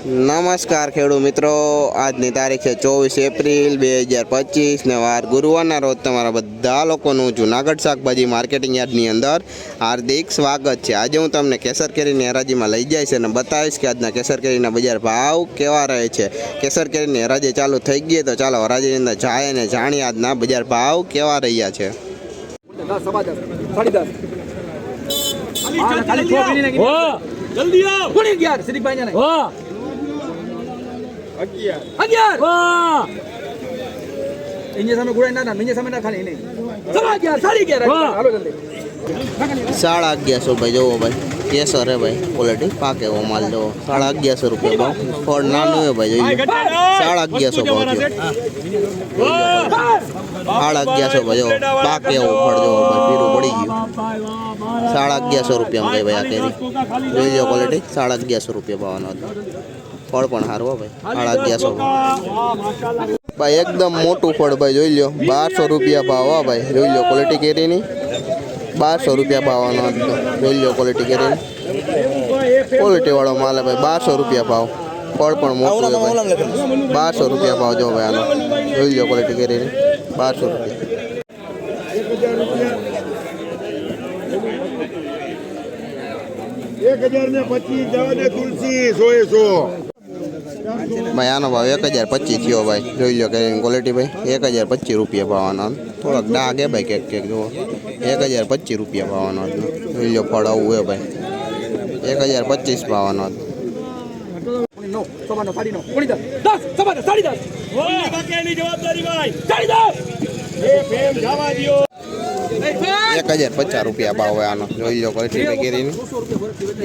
નમસ્કાર ખેડૂત મિત્રો. આજની તારીખ છે ચોવીસ એપ્રિલ બે હજાર પચીસ ને વાર ગુરુવારના રોજ તમારા બધા લોકોનું જુનાગઢ શાકભાજી માર્કેટિંગ યાર્ડની અંદર હાર્દિક સ્વાગત છે. આજે હું તમને કેસર કેરીની હરાજીમાં લઈ જઈશ અને બતાવીશ કે આજના કેસર કેરીના બજાર ભાવ કેવા રહે છે. કેસર કેરીની હરાજી ચાલુ થઈ ગઈ તો ચાલો હરાજીની અંદર જાય અને જાણીએ આજના બજાર ભાવ કેવા રહ્યા છે. જલ્દી આવ. કોની ગયા? શ્રીભાઈ ને હો. અગિયાર હો એની સામે ઘોડાઈ ના ના એની સામે ના ખાલી નહીં સવા અગિયાર સાડી અગિયાર વાહ. હાલો જલ્દી સાડા અગિયારસો ભાઈ જોવો ભાઈ કેસર હે ભાઈ ક્વોલિટી પાકે એવો માલ જોવો સાડા અગિયારસો રૂપિયા ભાવ. ફળ નાનું હે ભાઈ જોઈએ. સાડા અગિયારસો ભાવ સાડા અગિયારસો ભાઈ જોવો પાકે એવો ફળ જોવો ભાઈ પીરું પડી ગયું. સાડા અગિયારસો રૂપિયામાં ગઈ ભાઈ આ કેરી. જોઈ લો ક્વોલિટી સાડા અગિયારસો રૂપિયા ભાવનો હતો. ફળ પણ સારું હો ભાઈ. સાડા અગિયારસો. ભાઈ એકદમ મોટું ફળ ભાઈ જોઈ લો બારસો રૂપિયા ભાવ હા ભાઈ. જોઈ લો ક્વોલિટી કેરીની. બારસો રૂપિયા ભાવનો જોઈ લો ક્વોલિટી કેરીની. ક્વોલિટીવાળો માલ હે ભાઈ બારસો રૂપિયા ભાવ. ફળ પણ મોટું છે ભાઈ. બારસો રૂપિયા ભાવ જો ભાઈ આનો. જોઈ લો ક્વોલિટી કેરીની. બારસો રૂપિયા. એક હજાર ને પચીસ જવા દે તુલસી સોએ સો. ભાઈ, આનો ભાવ એક હજાર પચીસ થયો ભાઈ. જોઈ લો કેરીની ક્વોલિટી ભાઈ. એક હજાર પચીસ રૂપિયા ભાવનો થોડોક ડાગે ભાઈ કેક કેક જુઓ. એક હજાર પચીસ રૂપિયા ભાવવાનો હતો. જોઈ લો ફળ આવું હોય ભાઈ. એક હજાર પચીસ ભાવવાનો હતો. એક હજાર પચાસ રૂપિયા ભાવ હોય આનો. જોઈ લો ક્વોલિટી કેરીની.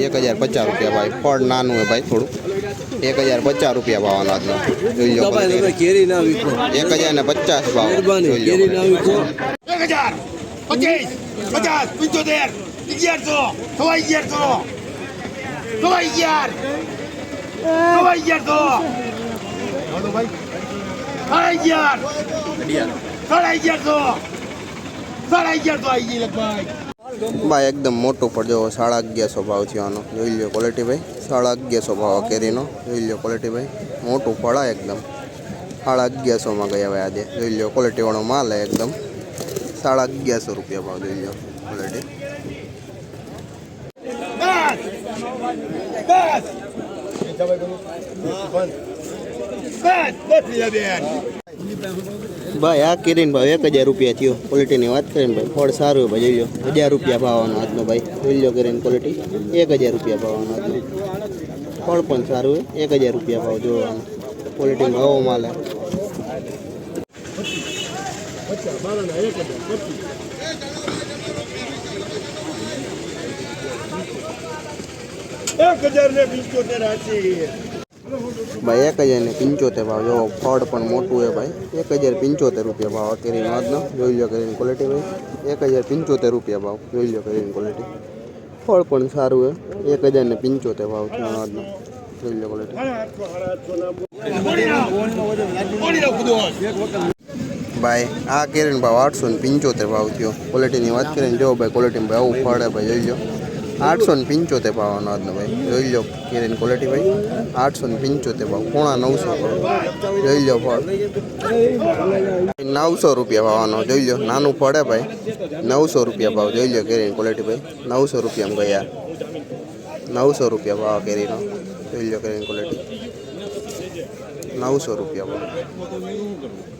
એક હજાર પચાસ રૂપિયા ભાઈ. ફળ નાનું હોય ભાઈ થોડું એક હજાર પચાસ રૂપિયા ભાવ આજનો જોઈ લો કેરી ના વિકો એક હજાર ને પચાસ ભાવ મહેરબાની કેરી ના વિકો એક હજાર પચીસ પચાસ પંચોતેર અગિયારસો સવા અગિયારસો સવા અગિયાર સવા અગિયારસો સાડા અગિયાર સાડા અગિયારસો સાડા અગિયારસો આવી ગઈ લગભગ ભાઈ એકદમ મોટું પણ જો સાડા અગિયારસો ભાવ થયો આનો જોઈ લો ક્વોલિટી ભાઈ સાડા અગિયારસો ભાવ કેરીનો જોઈ લો ક્વોલિટી ભાઈ મોટું પડા એકદમ સાડા અગિયારસોમાં ગયા ભાઈ આજે જોઈ લો ક્વોલિટીવાળો માલ હે એકદમ સાડા અગિયારસો રૂપિયા ભાવ જોઈ લો ક્વોલિટી ભાઈ, આ કેરીન ભાઈ એક હજાર રૂપિયા થયો. ક્વોલિટીની વાત કરીને ભાઈ, ફળ સારું ભાઈ, જોઈ લો. હજાર રૂપિયા ભાવવાનો આજનો ભાઈ. જોઈ લો કરીને ક્વોલિટી એક હજાર રૂપિયા ભાવવાનો આજનો. ફળ પણ સારું હોય. એક હજાર રૂપિયા ભાવ જોવાનો. ક્વોલિટી ભાવો માલ. એક હજાર ને પંચોતેર આશી. ભાઈ, એક હજાર ને પંચોતેર ભાવ. જો ફળ પણ મોટું છે ભાઈ. એક હજાર પંચોતેર રૂપિયા ભાવ. કેરીનો આજનો જોઈ લો કેરીની ક્વોલિટી ભાઈ. એક હજાર પંચોતેર રૂપિયા ભાવ. જોઈ લો કેરીની ક્વોલિટી ફળ પણ સારું છે. એક હજાર ને પંચોતેર ભાવ થયો આજનો જોઈ લો ક્વોલિટી ભાઈ, આ કેરીનો ભાવ આઠસો ને પંચોતેર ભાવ થયો. ક્વોલિટીની વાત કરીને જો ભાઈ ક્વોલિટીમાં ભાઈ આવું ફળ છે ભાઈ. જોઈ લો આઠસો ને પંચોતેર ભાવનો આજનો ભાઈ. જોઈ લો કેરીની ક્વોલિટી ભાઈ. આઠસો ને પંચોતેર ભાવ પોણા નવસો ભાવ જોઈ લો ફળ. નવસો રૂપિયા ભાવનો જોઈ લો નાનું હે ભાઈ. નવસો રૂપિયા ભાવ જોઈ લો કેરીની ક્વોલિટી ભાઈ. નવસો રૂપિયામાં ગયા. નવસો રૂપિયા ભાવ કેરીનો. જોઈ લો કેરીની ક્વોલિટી નવસો રૂપિયા ભાવ